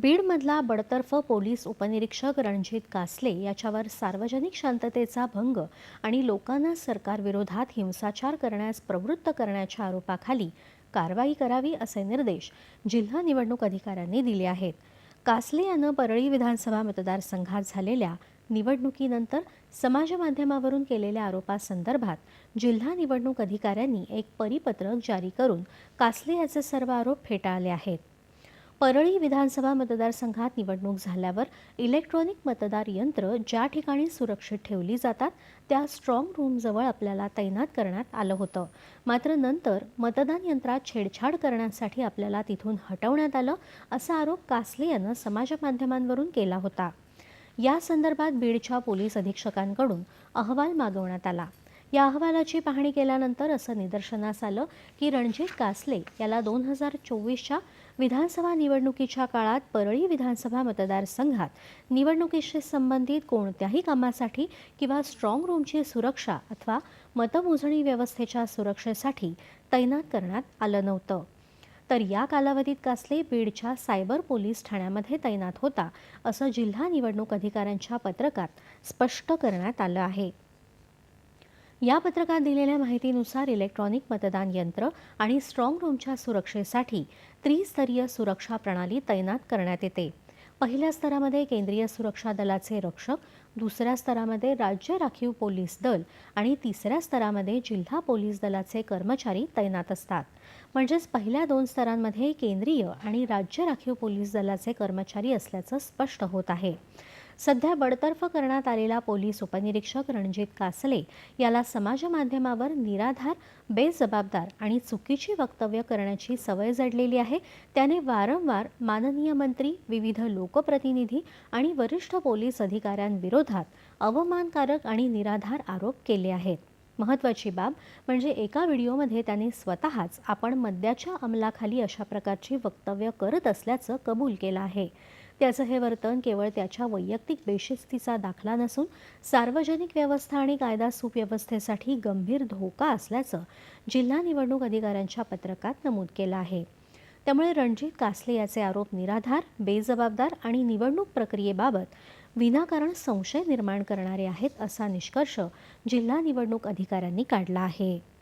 बीडमधला बडतर्फ पोलीस उपनिरीक्षक रणजित कासले याच्यावर सार्वजनिक शांततेचा भंग आणि लोकांना सरकारविरोधात हिंसाचार करण्यास प्रवृत्त करण्याच्या आरोपाखाली कारवाई करावी असे निर्देश जिल्हा निवडणूक अधिकाऱ्यांनी दिले आहेत. कासले यानं परळी विधानसभा मतदारसंघात झालेल्या निवडणुकीनंतर समाजमाध्यमावरून केलेल्या आरोपासंदर्भात जिल्हा निवडणूक अधिकाऱ्यांनी एक परिपत्रक जारी करून कासले याचे सर्व आरोप फेटाळले आहेत. परळी विधानसभा मतदारसंघात निवडणूक झाल्यावर इलेक्ट्रॉनिक मतदार यंत्र ज्या ठिकाणी सुरक्षित ठेवली जातात त्या स्ट्रॉंग रूमजवळ आपल्याला तैनात करण्यात आलं होतं. मात्र नंतर मतदान यंत्रात छेडछाड करण्यासाठी आपल्याला तिथून हटवण्यात आलं असा आरोप कासले यानं समाज माध्यमांवरून केला होता. या संदर्भात बीडच्या पोलीस अधीक्षकांकडून अहवाल मागवण्यात आला. या अहवालाची पाहणी केल्यानंतर असं निदर्शनास आलं की रणजित कासले याला दोन हजार चोवीसच्या विधानसभा निवडणुकीच्या काळात परळी विधानसभा मतदारसंघात निवडणुकीशी संबंधित कोणत्याही कामासाठी किंवा स्ट्रॉंग रूमची सुरक्षा अथवा मतमोजणी व्यवस्थेच्या सुरक्षेसाठी तैनात करण्यात आलं नव्हतं. तर या कालावधीत कासले बीडच्या सायबर पोलीस ठाण्यामध्ये तैनात होता असं जिल्हा निवडणूक अधिकाऱ्यांच्या पत्रकात स्पष्ट करण्यात आलं आहे. या पत्रकात दिलेल्या माहितीनुसार इलेक्ट्रॉनिक मतदान यंत्र आणि स्ट्रॉंग रूमच्या सुरक्षेसाठी त्रिस्तरीय सुरक्षा प्रणाली तैनात करण्यात येते. पहिल्या स्तरामध्ये केंद्रीय सुरक्षा दलाचे रक्षक दुसऱ्या स्तरामध्ये राज्य राखीव पोलीस दल आणि तिसऱ्या स्तरामध्ये जिल्हा पोलीस दलाचे कर्मचारी तैनात असतात. म्हणजेच पहिल्या दोन स्तरांमध्ये केंद्रीय आणि राज्य राखीव पोलीस दलाचे कर्मचारी असल्याचं स्पष्ट होत आहे. सध्या बडतर्फ करण्यात आलेला पोलीस उपनिरीक्षक रणजित कासले याला समाजमाध्यमावर निराधार बेजबाबदार आणि चुकीची वक्तव्य करण्याची सवय जडलेली आहे. त्याने वारंवार माननीय मंत्री विविध लोकप्रतिनिधी आणि वरिष्ठ पोलीस अधिकाऱ्यांविरोधात अवमानकारक आणि निराधार आरोप केले आहेत. महत्त्वाची बाब म्हणजे एका व्हिडिओमध्ये त्याने स्वतःच आपण मद्याच्या अंमलाखाली अशा प्रकारची वक्तव्य करत असल्याचं कबूल केलं आहे. त्याचं हे वर्तन केवळ त्याच्या वैयक्तिक बेशिस्तीचा दाखला नसून सार्वजनिक व्यवस्था आणि कायदा सुव्यवस्थेसाठी गंभीर धोका असल्याचं जिल्हा निवडणूक अधिकाऱ्यांच्या पत्रकात नमूद केलं आहे. त्यामुळे रणजित कासले याचे आरोप निराधार बेजबाबदार आणि निवडणूक प्रक्रियेबाबत विनाकारण संशय निर्माण करणारे आहेत असा निष्कर्ष जिल्हा निवडणूक अधिकाऱ्यांनी काढला आहे.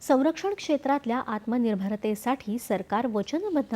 संरक्षण क्षेत्रातल्या आत्मनिर्भरतेसाठी सरकार वचनबद्ध